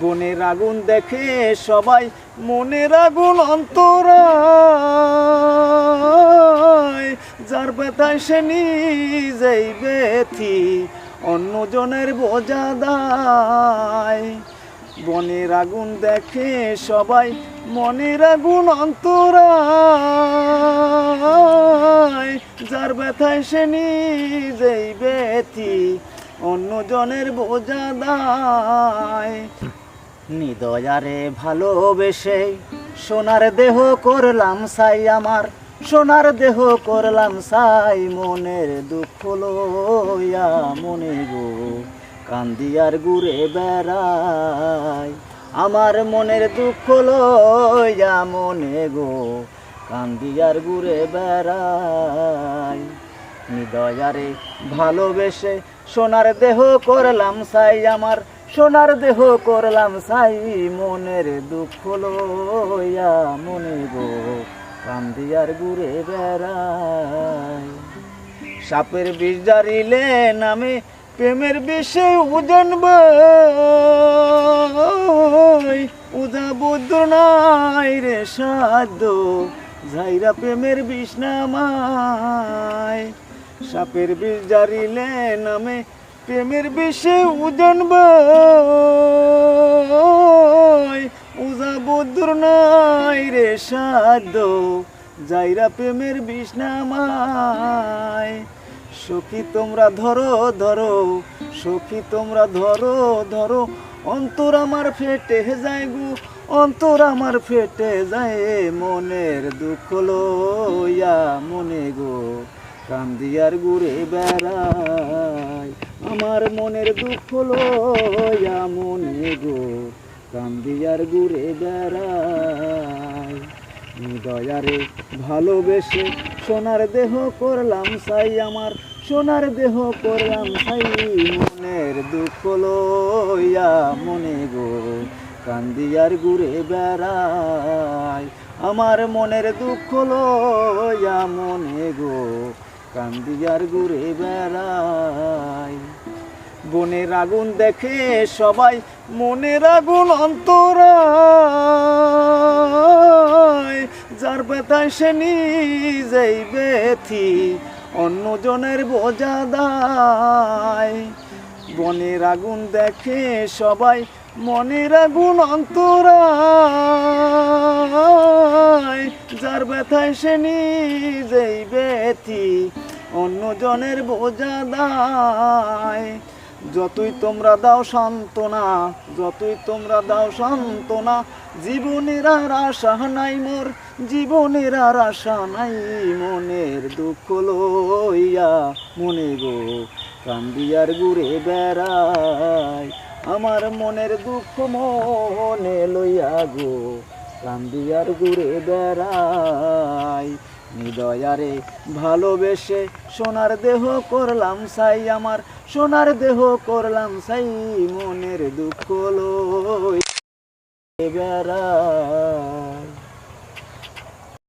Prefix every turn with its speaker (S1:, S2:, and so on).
S1: বনের আগুন দেখে সবাই মনের আগুন অন্তরায়। যার ব্যথায় সে নিজেই ব্যথি, অন্যজনের বোঝা দায়। বনের আগুন দেখে সবাই মনের আগুন অন্তরায়। যার ব্যথায় সে নিজেই ব্যথি, অন্যজনের বোঝা দায়। নিদয়ারে ভালোবেসে। সোনার দেহ করলাম সাই আমার, সোনার দেহ করলাম সাই মনের দুঃখ লইয়া মনে গো। কান্দিয়ার ঘুরে বেড়াই, আমার মনের দুঃখ লইয়া মনে গো। কান্দিয়ার ঘুরে বেড়াই নিদয়ারে ভালোবেসে সোনার দেহ করলাম সাই আমার সোনার দেহ করলাম সাই, মনের দুঃখ লইয়া মনে গো, কান্দিয়ার ঘুরে বেড়াই সাপের বিষ জারিলে নামে প্রেমের বিষে উজন উদা বুদ্ধ নাই রে সাধ্য, ঝাইরা প্রেমের বিষ নামায়। সাপের বিষ জারিলে নামে প্রেমের বিষে উজন উজা নাই রে সাধ্য, যাইরা প্রেমের বিষ নামায়। সখী তোমরা ধরো ধরো, সখী তোমরা ধরো ধরো, অন্তর আমার ফেটে যায় গু, অন্তর আমার ফেটে যায় মনের দুঃখ লইয়া মনে গো, কান্দিয়ার ঘুরে বেড়াই আমার মনের দুঃখ লইয়া মনে গো, কান্দিয়ার ঘুরে বেড়াই দয়ারে ভালোবেসে সোনার দেহ করলাম সাই আমার, সোনার দেহ করলাম সাই মনের দুঃখ লইয়া মনে গো, কান্দিয়ার ঘুরে বেড়াই আমার মনের দুঃখ লইয়া মনে গো, কান্দিয়ার ঘুরে বেড়াই বনের আগুন দেখে সবাই মনের আগুন অন্তরায়। যার ব্যথায় সে নিজেই ব্যথি, অন্যজনের বোঝা দায়। বনের আগুন দেখে সবাই মনের আগুন অন্তরায়। যার ব্যথায় সে নিজেই ব্যথি, অন্যজনের বোঝা দায়। যতই তোমরা দাও সান্ত্বনা, যতই তোমরা দাও সান্ত্বনা, জীবনের আর আশা নাই মোর, জীবনের আর আশা নাই মনের দুঃখ লইয়া মনে গো, কান্দিয়ার ঘুরে বেড়াই, আমার মনের দুঃখ মনে লইয়া গো, কান্দিয়ার ঘুরে বেড়াই। নিদয়ারে ভালোবেসে সোনার দেহ করলাম সাই আমার, সোনার দেহ করলাম সাই মনের দুঃখ লই। বেড়াই